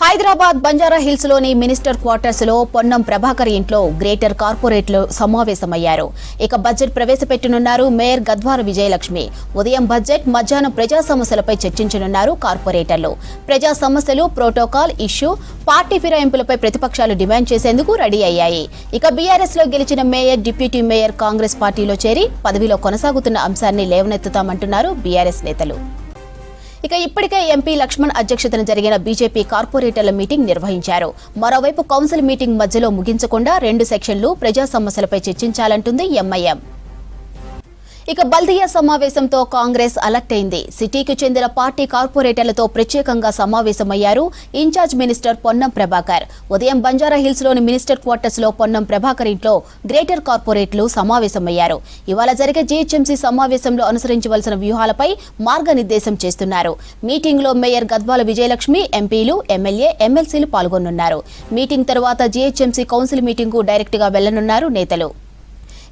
Hyderabad Banjara హిల్స్లోని minister క్వార్టర్స్లో పొన్నం ప్రభాకర్ ఇంట్లో greater కార్పొరేట్లు సమావేశమయ్యారు. ఇక బడ్జెట్ ప్రవేశపెట్టనున్నారు మేయర్ గద్వార విజయలక్ష్మి. ఉదయం బడ్జెట్ మధ్యాహ్నం ప్రజా సమస్యలపై చర్చించనున్నారు కార్పొరేటర్లు. ప్రజా సమస్యలు ప్రోటోకాల్ ఇష్యూ పార్టీ ఫిరాయింపులపై ప్రతిపక్షాలు డిమాండ్ చేసేందుకు రెడీ అయ్యాయి. ఇక బీఆర్ఎస్లో గెలిచిన మేయర్ డిప్యూటీ మేయర్ కాంగ్రెస్ పార్టీలో చేరి పదవిలో కొనసాగుతున్న అంశాన్ని లేవనెత్తుతామంటున్నారు బీఆర్ఎస్ నేతలు. ఇక ఇప్పటికే ఎంపీ లక్ష్మణ్ అధ్యక్షతన జరిగిన బీజేపీ కార్పొరేటర్ల మీటింగ్ నిర్వహించారు. మరోవైపు కౌన్సిల్ మీటింగ్ మధ్యలో ముగించకుండా రెండు సెక్షన్లు ప్రజా సమస్యలపై చర్చించాలంటుంది ఎంఐఎం. ఇక బల్దియా సమావేశంతో కాంగ్రెస్ అలర్ట్ అయింది సిటీకి చెందిన పార్టీ కార్పొరేటర్లతో ప్రత్యేకంగా సమావేశమయ్యారు ఇన్ఛార్జ్ మినిస్టర్ పొన్నం ప్రభాకర్. ఉదయం బంజారా హిల్స్లోని మినిస్టర్ క్వార్టర్స్లో పొన్నం ప్రభాకర్ ఇంట్లో గ్రేటర్ కార్పొరేట్లు సమావేశమయ్యారు. ఇవాళ జరిగే జీహెచ్ఎంసీ సమావేశంలో అనుసరించవలసిన వ్యూహాలపై మార్గనిర్దేశం చేస్తున్నారు. మీటింగ్లో మేయర్ గద్వాల విజయలక్ష్మి ఎంపీలు ఎమ్మెల్యే ఎమ్మెల్సీలు పాల్గొనున్నారు. మీటింగ్ తర్వాత జీహెచ్ఎంసీ కౌన్సిల్ మీటింగ్కు డైరెక్ట్గా వెళ్ళనున్నారు నేతలు.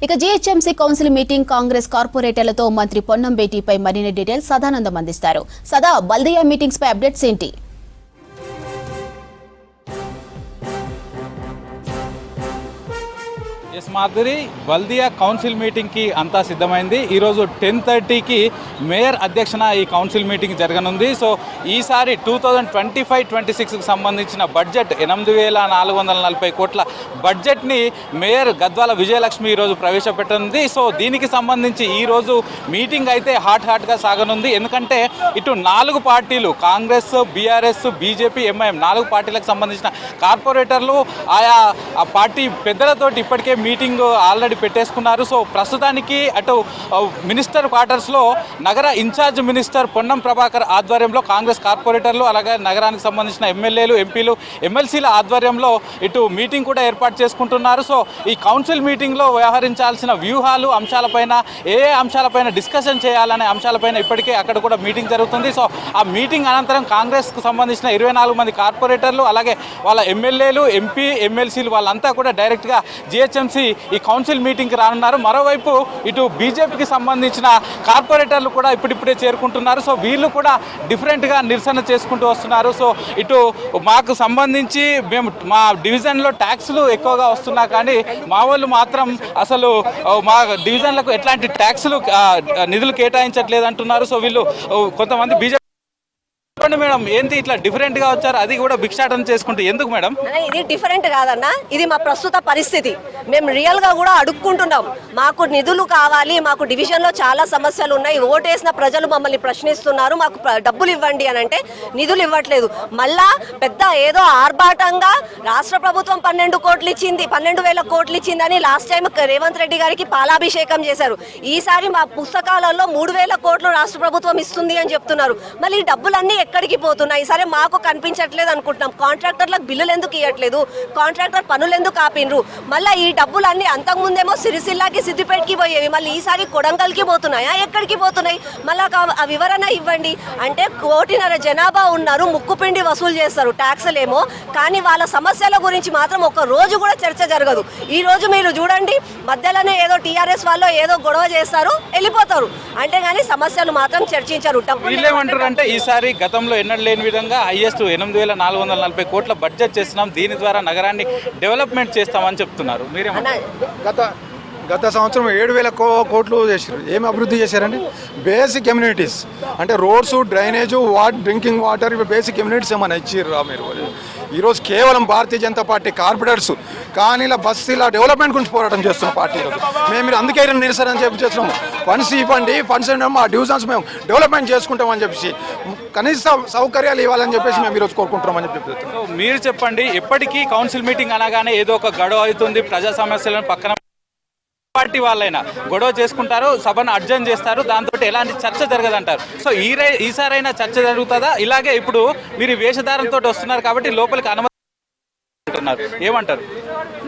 ఇక జీహెచ్ఎంసీ కౌన్సిల్ మీటింగ్ కాంగ్రెస్ కార్పొరేటర్లతో మంత్రి పొన్నం భేటీపై మరిన్ని డీటెయిల్స్ సదానందం అందిస్తారు. సదా బల్దియా మీటింగ్స్ పై అప్డేట్స్ ఏంటి? ఎస్ మాధురి బల్దియా కౌన్సిల్ మీటింగ్కి అంతా సిద్ధమైంది. ఈరోజు టెన్ థర్టీకి మేయర్ అధ్యక్షన ఈ కౌన్సిల్ మీటింగ్ జరగనుంది. సో ఈసారి two thousand twenty five twenty సిక్స్కి సంబంధించిన బడ్జెట్ ఎనిమిది వేల నాలుగు వందల నలభై కోట్ల బడ్జెట్ని మేయర్ గద్వాల విజయలక్ష్మి ఈరోజు ప్రవేశపెట్టనుంది. సో దీనికి సంబంధించి ఈరోజు మీటింగ్ అయితే హాట్ హాట్గా సాగనుంది. ఎందుకంటే ఇటు నాలుగు పార్టీలు కాంగ్రెస్ బీఆర్ఎస్ బీజేపీ ఎంఐఎం నాలుగు పార్టీలకు సంబంధించిన కార్పొరేటర్లు ఆయా ఆ పార్టీ పెద్దలతోటి ఇప్పటికే మీటింగ్ ఆల్రెడీ పెట్టేసుకున్నారు. సో ప్రస్తుతానికి అటు మినిస్టర్ క్వార్టర్స్లో నగర ఇన్ఛార్జ్ మినిస్టర్ పొన్నం ప్రభాకర్ ఆధ్వర్యంలో కాంగ్రెస్ కార్పొరేటర్లు అలాగే నగరానికి సంబంధించిన ఎమ్మెల్యేలు ఎంపీలు ఎమ్మెల్సీల ఆధ్వర్యంలో ఇటు మీటింగ్ కూడా ఏర్పాటు చేసుకుంటున్నారు. సో ఈ కౌన్సిల్ మీటింగ్లో వ్యవహరించాల్సిన వ్యూహాలు అంశాలపైన ఏ అంశాలపైన డిస్కషన్ చేయాలనే అంశాలపైన ఇప్పటికే అక్కడ కూడా మీటింగ్ జరుగుతుంది. సో ఆ మీటింగ్ అనంతరం కాంగ్రెస్కు సంబంధించిన ఇరవై నాలుగు మంది కార్పొరేటర్లు అలాగే వాళ్ళ ఎమ్మెల్యేలు ఎంపీ ఎమ్మెల్సీలు వాళ్ళంతా కూడా డైరెక్ట్గా జిహెచ్ఎంసీ ఈ కౌన్సిల్ మీటింగ్కి రానున్నారు. మరోవైపు ఇటు బీజేపీకి సంబంధించిన కార్పొరేటర్లు కూడా ఇప్పుడిప్పుడే చేరుకుంటున్నారు. సో వీళ్ళు కూడా డిఫరెంట్గా నిరసన చేసుకుంటూ వస్తున్నారు. సో ఇటు మాకు సంబంధించి మేము మా డివిజన్లో ట్యాక్స్లు ఎక్కువగా వస్తున్నా కానీ మా వాళ్ళు మాత్రం అసలు మా డివిజన్లకు ఎట్లాంటి ట్యాక్స్లు నిధులు కేటాయించట్లేదు అంటున్నారు. సో వీళ్ళు కొంతమంది బీజేపీ చెప్పండి మేడం ఏంటి ఇట్లా డిఫరెంట్గా వచ్చారు? అది కూడా భిక్షాటన చేసుకుంటే ఎందుకు మేడం? ఇది డిఫరెంట్ కాదన్న ఇది మా ప్రస్తుత పరిస్థితి. మేము రియల్గా కూడా అడుక్కుంటున్నాం. మాకు నిధులు కావాలి మాకు డివిజన్లో చాలా సమస్యలు ఉన్నాయి. ఓటేసిన ప్రజలు మమ్మల్ని ప్రశ్నిస్తున్నారు మాకు డబ్బులు ఇవ్వండి అని అంటే నిధులు ఇవ్వట్లేదు. మళ్ళా పెద్ద ఏదో ఆర్భాటంగా రాష్ట్ర ప్రభుత్వం పన్నెండు కోట్లు ఇచ్చింది పన్నెండు వేల కోట్లు ఇచ్చిందని లాస్ట్ టైం రేవంత్ రెడ్డి గారికి పాలాభిషేకం చేశారు. ఈసారి మా పుస్తకాలలో మూడు వేల కోట్లు రాష్ట్ర ప్రభుత్వం ఇస్తుంది అని చెప్తున్నారు. మళ్ళీ డబ్బులన్నీ ఎక్కడికి పోతున్నాయి? సరే మాకు కనిపించట్లేదు అనుకుంటున్నాం. కాంట్రాక్టర్లకు బిల్లులు ఎందుకు ఇవ్వట్లేదు కాంట్రాక్టర్ పనులు ఎందుకు ఆపిండ్రు? మళ్ళీ ఈ డబ్బులన్నీ అంతకుముందేమో సిరిసిల్లాకి సిద్దిపేటకి పోయేవి. మళ్ళీ ఈసారి కొడంగల్కి పోతున్నాయా? ఎక్కడికి పోతున్నాయి? మళ్ళీ ఆ వివరణ ఇవ్వండి. అంటే కోటిన్నర జనాభా ఉన్నారు ముక్కుపిండి వసూలు చేస్తారు ట్యాక్స్లేమో. కానీ వాళ్ళ సమస్యల గురించి మాత్రం ఒక రోజు కూడా చర్చ జరగదు. ఈ రోజు మీరు చూడండి మధ్యలోనే ఏదో టీఆర్ఎస్ వాళ్ళు ఏదో గొడవ చేస్తారు వెళ్ళిపోతారు. అంటే కానీ సమస్యలు మాత్రం చర్చించరు. డబ్బులు అంటే ఈసారి గతంలో ఎన్నడూ లేని విధంగా హైయెస్ట్ ఎనిమిది వేల నాలుగు వందల నలభై కోట్ల బడ్జెట్ చేస్తున్నాం. దీని ద్వారా నగరాన్ని డెవలప్మెంట్ చేస్తామని చెప్తున్నారు. మీరేమన్నా అన్న గత గత సంవత్సరం ఏడు వేల కో కోట్లు చేశారు ఏం అభివృద్ధి చేశారండి? బేసిక్ కమ్యూనిటీస్ అంటే roads drainage what drinking water ఇవి బేసిక్ కమ్యూనిటీస్ ఏమైనా ఇచ్చిర్రా మీరు? ఈరోజు కేవలం భారతీయ జనతా పార్టీ కార్పొరేటర్స్ కానీ ఇలా బస్తీల డెవలప్మెంట్ గురించి పోరాటం చేస్తున్న పార్టీ ఈరోజు మేము మీరు అందుకే నిరసన అని చెప్పి చేస్తున్నాము. ఫండ్స్ ఇవ్వండి ఫండ్స్ మా డివిజన్స్ మేము డెవలప్మెంట్ చేసుకుంటామని చెప్పేసి కనీస సౌకర్యాలు ఇవ్వాలని చెప్పేసి మేము ఈరోజు కోరుకుంటున్నామని చెప్పి చెప్తున్నాం. మీరు చెప్పండి ఎప్పటికీ కౌన్సిల్ మీటింగ్ అనగానే ఏదో ఒక గడువు అవుతుంది ప్రజా సమస్యలను పక్కన పార్టీ వాళ్ళైనా గొడవ చేసుకుంటారు సభను అర్జన్ చేస్తారు దాంతో ఎలాంటి చర్చ జరగదంటారు. సో ఈ ఈసారైనా చర్చ జరుగుతుందా? ఇలాగే ఇప్పుడు మీరు వేషధారంతో వస్తున్నారు కాబట్టి లోపలికి అనుమతి అంటున్నారు ఏమంటారు?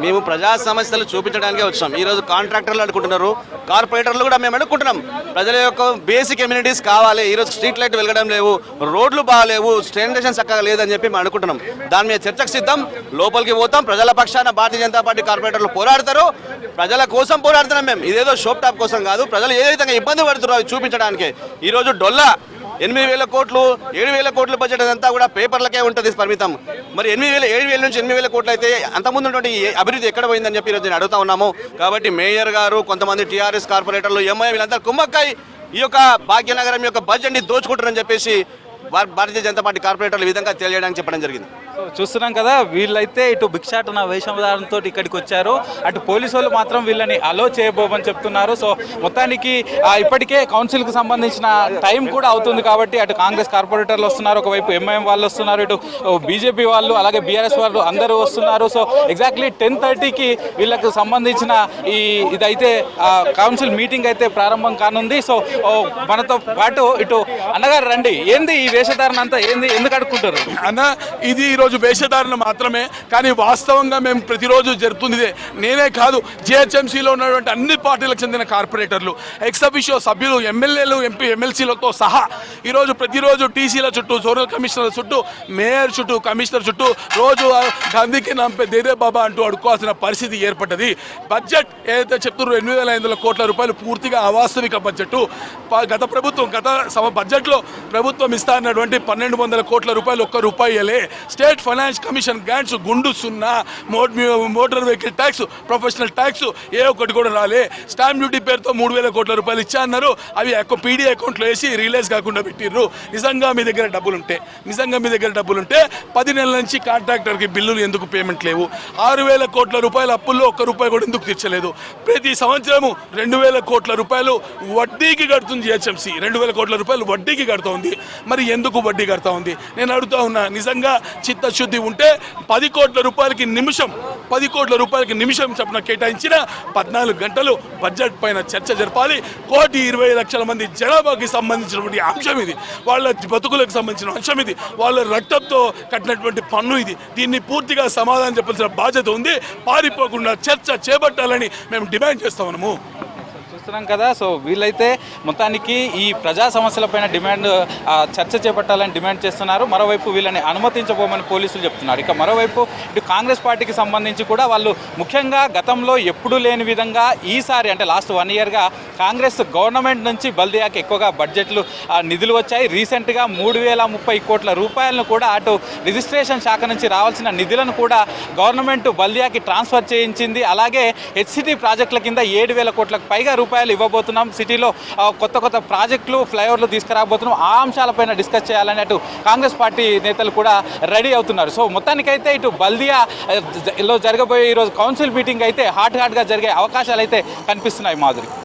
మేము ప్రజా సమస్యలు చూపించడానికే వచ్చాం. ఈరోజు కాంట్రాక్టర్లు అనుకుంటున్నారు. కార్పొరేటర్లు కూడా మేము అనుకుంటున్నాం. ప్రజల యొక్క బేసిక్ ఎమ్యూనిటీస్ కావాలి. ఈ రోజు స్ట్రీట్ లైట్ వెలగడం లేవు. రోడ్లు బాగాలేవు. స్టేషన్ చక్కగా లేదని చెప్పి మేము అనుకుంటున్నాం. దాని మీద చర్చకు సిద్ధం. లోపలికి పోతాం. ప్రజల పక్షాన భారతీయ జనతా పార్టీ కార్పొరేటర్లు పోరాడతారు. ప్రజల కోసం పోరాడుతున్నాం మేము. ఇదేదో షోప్ టాప్ కోసం కాదు. ప్రజలు ఏ విధంగా ఇబ్బంది పడుతున్నారో చూపించడానికి. ఈరోజు డొల్లా ఎనిమిది వేల కోట్లు ఏడు వేల కోట్ల బడ్జెట్ అదంతా కూడా పేపర్లకే ఉంటుంది పరిమితం. మరి ఎనిమిది వేల ఏడు వేల నుంచి ఎనిమిది వేల కోట్లు అయితే అంతకుముందు ఉన్నటువంటి అభివృద్ధి ఎక్కడ పోయిందని చెప్పి ఈరోజు నేను అడుగుతా ఉన్నాము. కాబట్టి మేయర్ గారు కొంతమంది టీఆర్ఎస్ కార్పొరేటర్లు ఎంఐ వీళ్ళంతా కుమ్మక్కాయి ఈ యొక్క భాగ్యనగరం యొక్క బడ్జెట్ని దోచుకుంటారని చెప్పేసి భారతీయ జనతా పార్టీ కార్పొరేటర్లు ఈ విధంగా తెలియడానికి చెప్పడం జరిగింది. చూస్తున్నాం కదా వీళ్ళైతే ఇటు భిక్షాటన వేషధారంతో ఇక్కడికి వచ్చారు. అటు పోలీసు వాళ్ళు మాత్రం వీళ్ళని అలో చేయబోమని చెప్తున్నారు. సో మొత్తానికి ఇప్పటికే కౌన్సిల్కి సంబంధించిన టైం కూడా అవుతుంది కాబట్టి అటు కాంగ్రెస్ కార్పొరేటర్లు వస్తున్నారు ఒకవైపు ఎంఐఎం వాళ్ళు వస్తున్నారు ఇటు బీజేపీ వాళ్ళు అలాగే బీఆర్ఎస్ వాళ్ళు అందరూ వస్తున్నారు. సో ఎగ్జాక్ట్లీ టెన్ థర్టీకి వీళ్ళకు సంబంధించిన ఈ ఇదైతే కౌన్సిల్ మీటింగ్ అయితే ప్రారంభం కానుంది. సో మనతో పాటు ఇటు అన్నగారు రండి. ఏంది ఈ వేషధారణ అంతా? ఏంది? ఎందుకు అడుక్కుంటారు అన్న ఇది ఈరోజు వేషధారణ మాత్రమే కానీ వాస్తవంగా మేము ప్రతిరోజు జరుగుతుంది నేనే కాదు జిహెచ్ఎంసీలో ఉన్నటువంటి అన్ని పార్టీలకు చెందిన కార్పొరేటర్లు ఎక్సబిషో సభ్యులు ఎమ్మెల్యేలు ఎంపీ ఎమ్మెల్సీలతో సహా ఈరోజు ప్రతిరోజు టీసీల చుట్టూ జోనల్ కమిషనర్ చుట్టూ మేయర్ చుట్టూ కమిషనర్ చుట్టూ రోజు గాంధీకి నంపే దేదే బాబా అంటూ అడుకోవాల్సిన పరిస్థితి ఏర్పడ్డది. బడ్జెట్ ఏదైతే చెప్తున్నారో ఎనిమిది వేల ఐదు వందల కోట్ల రూపాయలు పూర్తిగా అవాస్తవిక బడ్జెట్ గత ప్రభుత్వం గత సమ బడ్జెట్లో ప్రభుత్వం ఇస్తా అన్నటువంటి పన్నెండు వందల కోట్ల రూపాయలు ఒక్క రూపాయలే. స్టేట్ ఫైనాన్స్ కమిషన్ గ్రాంట్స్ గుండు సున్నా మోట్ motor vehicle tax professional tax ఏ ఒక్కటి కూడా రాలే. స్టాంప్ డ్యూటీ పేరుతో మూడు వేల కోట్ల రూపాయలు ఇచ్చా అన్నారు అవి పీడీ అకౌంట్లో వేసి రిలీజ్ కాకుండా పెట్టిర్రు. నిజంగా మీ దగ్గర డబ్బులు ఉంటే నిజంగా మీ దగ్గర డబ్బులు ఉంటే పది నెలల నుంచి కాంట్రాక్టర్కి బిల్లులు ఎందుకు పేమెంట్ లేవు? ఆరు వేల కోట్ల రూపాయల అప్పుల్లో ఒక్క రూపాయి కూడా ఎందుకు తీర్చలేదు? ప్రతి సంవత్సరము రెండు వేల కోట్ల రూపాయలు వడ్డీకి కడుతుంది హెచ్ఎంసి రెండు వేల కోట్ల రూపాయలు వడ్డీకి కడుతూ ఉంది మరి ఎందుకు వడ్డీ కడతా ఉంది? నేను అడుగుతా ఉన్నా నిజంగా చిత్తశుద్ధి ఉంటే పది కోట్ల రూపాయలకి నిమిషం పది కోట్ల రూపాయలకి నిమిషం చొప్పున కేటాయించిన పద్నాలుగు గంటలు బడ్జెట్ పైన చర్చ జరపాలి. కోటి ఇరవై లక్షల మంది జనాభాకి సంబంధించినటువంటి అంశం ఇది. వాళ్ళ బతుకులకు సంబంధించిన అంశం ఇది. వాళ్ళ రక్తంతో కట్టినటువంటి పన్ను ఇది. దీన్ని పూర్తిగా సమాధానం చెప్పాల్సిన బాధ్యత ఉంది. పారిపోకుండా చర్చ చేపట్టాలని మేము డిమాండ్ చేస్తామనము చూస్తున్నాం కదా. సో వీళ్ళైతే మొత్తానికి ఈ ప్రజా సమస్యలపైన డిమాండ్ చర్చ చేపట్టాలని డిమాండ్ చేస్తున్నారు. మరోవైపు వీళ్ళని అనుమతించబోమని పోలీసులు చెప్తున్నారు. ఇక మరోవైపు ఇటు కాంగ్రెస్ పార్టీకి సంబంధించి కూడా వాళ్ళు ముఖ్యంగా గతంలో ఎప్పుడూ లేని విధంగా ఈసారి అంటే లాస్ట్ వన్ ఇయర్గా కాంగ్రెస్ గవర్నమెంట్ నుంచి బల్దియాకి ఎక్కువగా బడ్జెట్లు నిధులు వచ్చాయి. రీసెంట్గా మూడు వేల ముప్పై కోట్ల రూపాయలను కూడా అటు రిజిస్ట్రేషన్ శాఖ నుంచి రావాల్సిన నిధులను కూడా గవర్నమెంట్ బల్దియాకి ట్రాన్స్ఫర్ చేయించింది. అలాగే హెచ్సిటీ ప్రాజెక్టుల కింద ఏడు వేల కోట్లకు పైగా రూపాయలు ఇవ్వబోతున్నాం. సిటీలో కొత్త కొత్త ప్రాజెక్టులు ఫ్లైఓవర్లు తీసుకురాబోతున్నాం. ఆ అంశాలపైన డిస్కస్ చేయాలని అటు కాంగ్రెస్ పార్టీ నేతలు కూడా రెడీ అవుతున్నారు. సో మొత్తానికైతే ఇటు బల్దియా లో జరగబోయే ఈరోజు కౌన్సిల్ మీటింగ్ అయితే హాట్ హాట్గా జరిగే అవకాశాలు అయితే కనిపిస్తున్నాయి మాధురి.